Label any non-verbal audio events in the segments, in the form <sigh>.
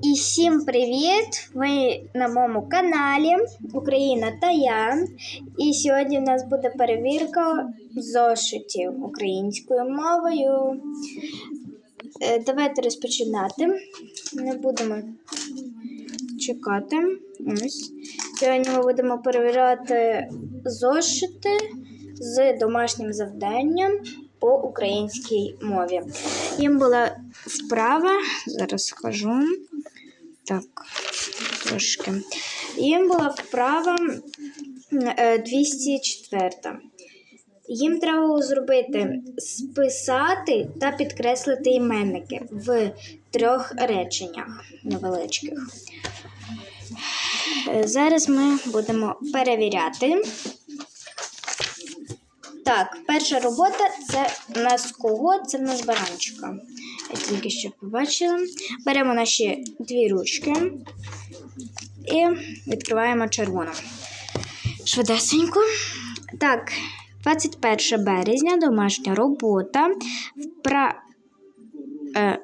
І всім привіт! Ви на моєму каналі Україна та я. І сьогодні в нас буде перевірка зошитів українською мовою. Е, Давайте розпочинати. Не будемо чекати. Ось. Сьогодні ми будемо перевіряти зошити з домашнім завданням по українській мові. Їм була вправа, зараз скажу. Так, трошки. Їм була вправа е, 204. Їм треба було зробити списати та підкреслити іменники в трьох реченнях невеличких. Е, Зараз ми будемо перевіряти. Так, перша робота це в нас кого? Це в нас баранчика. Тільки що побачила. Беремо наші дві ручки і відкриваємо червону. Швидесенько. Так, 21 березня, домашня робота. Впра... Е,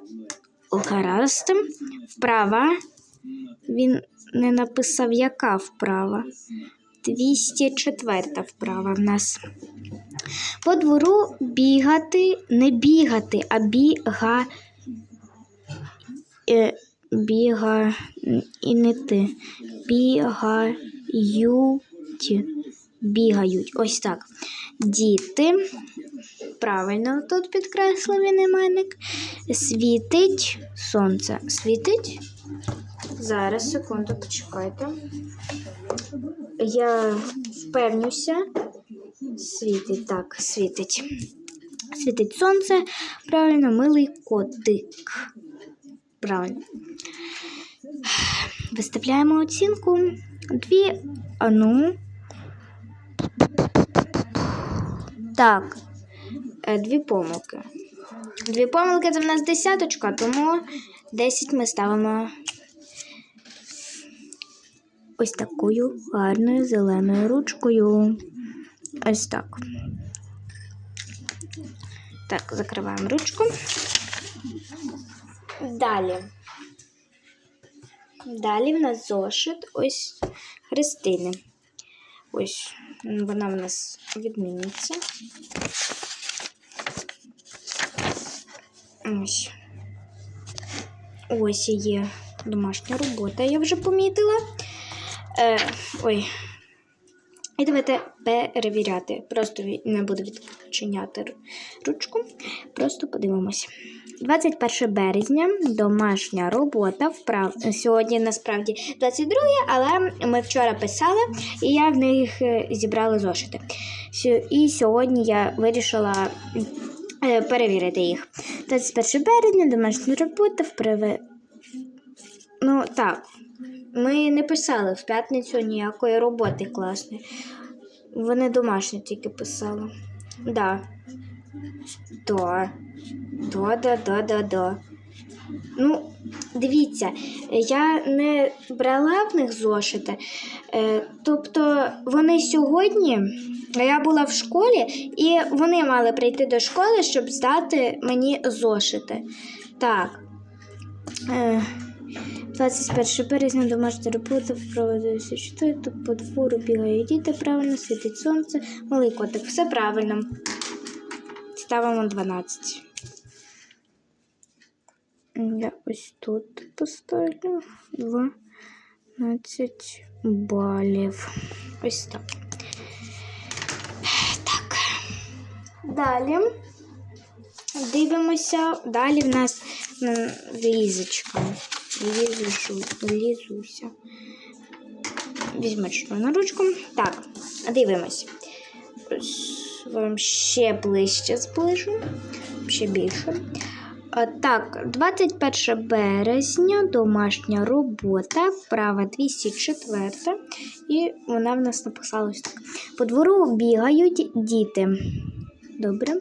гаразд. Вправа. Він не написав, яка вправа. 204 вправа в нас. По двору бігати, не бігати, а біга. Е, біга і не ти. Бігають. Бігають. Ось так. Діти. Правильно тут підкреслив іменник. Світить сонце. Світить? Зараз, секунду, почекайте. Я впевнюся. Світить, так, світить. Світить сонце. Правильно, милий котик. Правильно. Виставляємо оцінку. Дві. А ну. Так. Е, Дві помилки. Дві помилки це в нас десяточка, тому 10 ми ставимо ось такою гарною зеленою ручкою. Ось так. Так, закриваємо ручку. Далі. Далі в нас зошит ось Христини. Ось вона в нас відміниться. Ось. Ось є домашня робота, я вже помітила. Е, ой. І давайте перевіряти. Просто не буду відчиняти ручку. Просто подивимося. 21 березня, домашня робота. Вправ... Сьогодні насправді 22, але ми вчора писали, і я в них е, зібрала зошити. І сьогодні я вирішила е, перевірити їх. 21 березня, домашня робота, вправи. Ну, так. Ми не писали в п'ятницю ніякої роботи класної. Вони домашні тільки писали. Да. Да. Да, да, да, да, да. Ну, дивіться, я не брала в них зошити. Е, тобто вони сьогодні, я була в школі, і вони мали прийти до школи, щоб здати мені зошити. Так. Е, 21 березня домашня робота впроваджується 4, по двору бігають діти правильно, світить сонце, малий котик. Все правильно. Ставимо 12. Я ось тут поставлю 12 балів. Ось так. Так. Далі. Дивимося. Далі в нас м, лізочка. Лізушу, лізуся. Візьмемо червону ручку. Так, дивимось. Вам ще ближче зближу. Ще більше. Так, 21 березня, домашня робота, вправа 204. І вона в нас написала ось так. По двору бігають діти. Добре.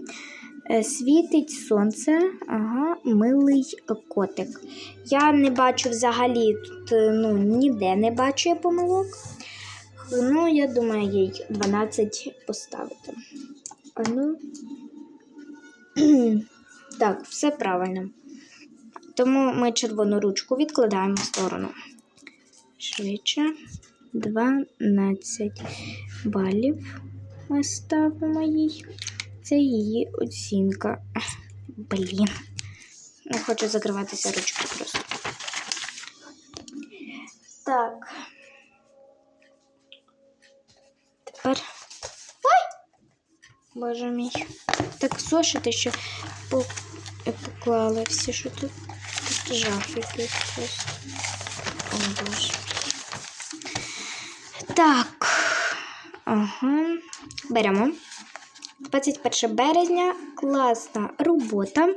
Е, Світить сонце, ага, милий котик. Я не бачу взагалі тут, е, ну, ніде не бачу я помилок. Ну, я думаю, їй 12 поставити. А ну. <clears throat> так, все правильно. Тому ми червону ручку відкладаємо в сторону. Швидше. 12 балів ми ставимо їй. Це її оцінка. <clears throat> Блін. Не хочу закриватися ручки просто. Так. Тепер. Ой! Боже мій. Так зошити ще по... е, поклали всі, що тут. Тут жах якийсь просто. О, Боже. Так. Ага. Беремо. 21 березня. Класна робота.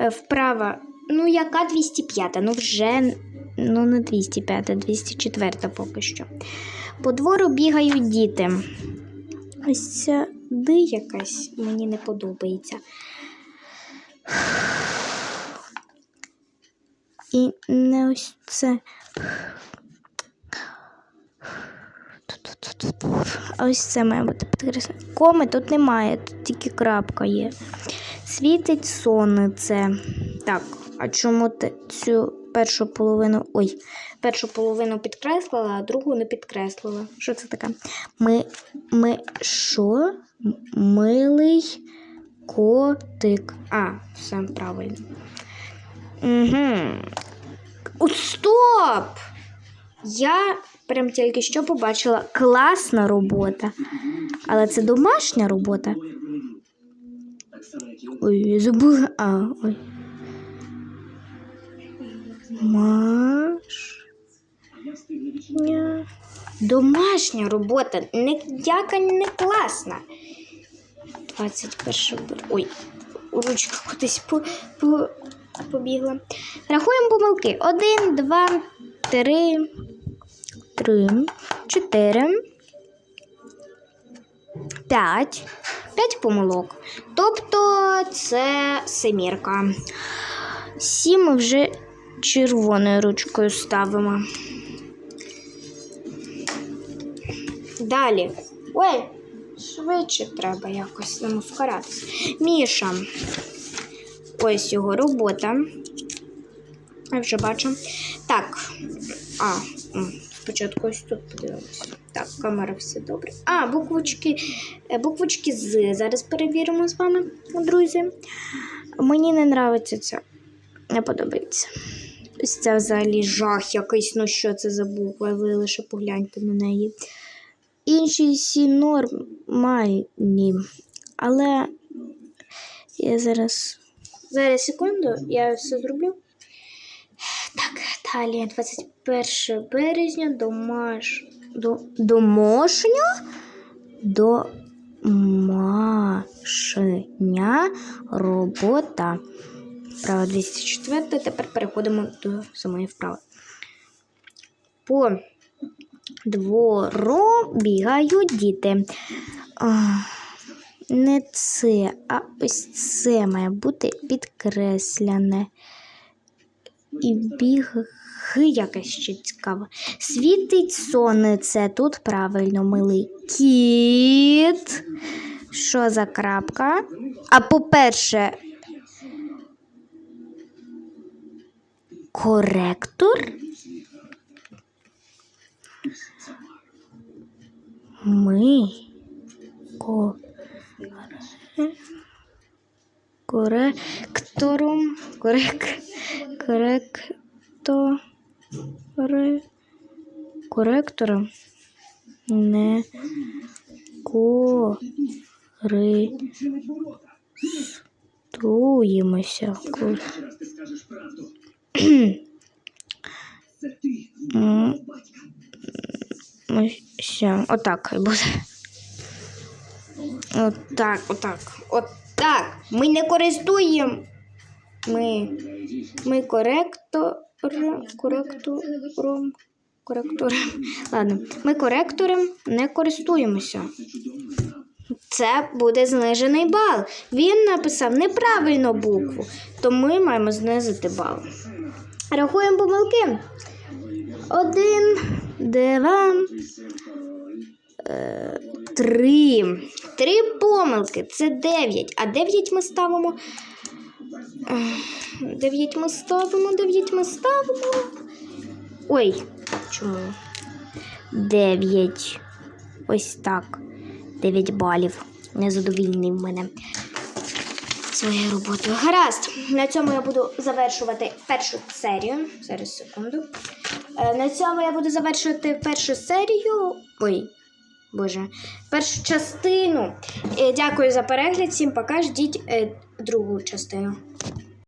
Е, Вправа. Ну, яка 205? Ну, вже ну, не 205, 204 поки що. По двору бігають діти. Ось ди якась мені не подобається. І не ось це. Ось це має бути підкреслено. Коми тут немає, тут тільки крапка є. Світить сонце. Так, а чому ти цю першу половину. Ой, першу половину підкреслила, а другу не підкреслила. Що це таке? Ми. Ми що? Милий котик. А, все правильно. Угу. О, стоп! Я прям тільки що побачила класна робота. Але це домашня робота. Ой, я забула. А, ой. Маш. Ня. Домашня робота. Ніяка не класна. 21 Ой, ручка кудись по, по, побігла. Рахуємо помилки. Один, два, три, три, чотири, п'ять. П'ять помилок. Тобто це семірка. Сім ми вже червоною ручкою ставимо. Далі. Ой, швидше треба якось нам ускоратися. Міша. Ось його робота. Я вже бачу. Так. А, спочатку ось тут подивимося. Так, камера все добре. А, буквочки, е, буквочки з. Зараз перевіримо з вами, друзі. Мені не подобається це. Не подобається. Ось це взагалі жах якийсь. Ну що це за буква? Ви лише погляньте на неї. Інші всі нормальні. Але я зараз. Зараз секунду, я все зроблю. Так, далі 21 березня домаш... до... домашня домашня робота. Вправа 204. Тепер переходимо до самої вправи. По двору бігають діти. Не це, а ось це має бути підкресляне. І біг якась ще цікава. Світить сонце. Тут правильно милий кіт. Що за крапка? А по-перше, коректор. Ми ко... коректором корек... коректо... коре... коректором не користуємося. Ко- отак буде. Отак, отак, отак. Ми не користуємо. Ми, ми коректор, коректором, коректором. Ладно, ми коректором не користуємося. Це буде знижений бал. Він написав неправильно букву, то ми маємо знизити бал. Рахуємо помилки. Один, два, е, три. Три помилки це дев'ять. А дев'ять ми ставимо Дев'ять ми ставимо, дев'ять ми ставимо. Ой, чому? Дев'ять. Ось так. Дев'ять балів. Незадовільний в мене своєю роботою. Гаразд. На цьому я буду завершувати першу серію. Зараз секунду. Е, На цьому я буду завершувати першу серію. Ой, боже, першу частину. Е, Дякую за перегляд. Всім пока. Ждіть е, другу частину.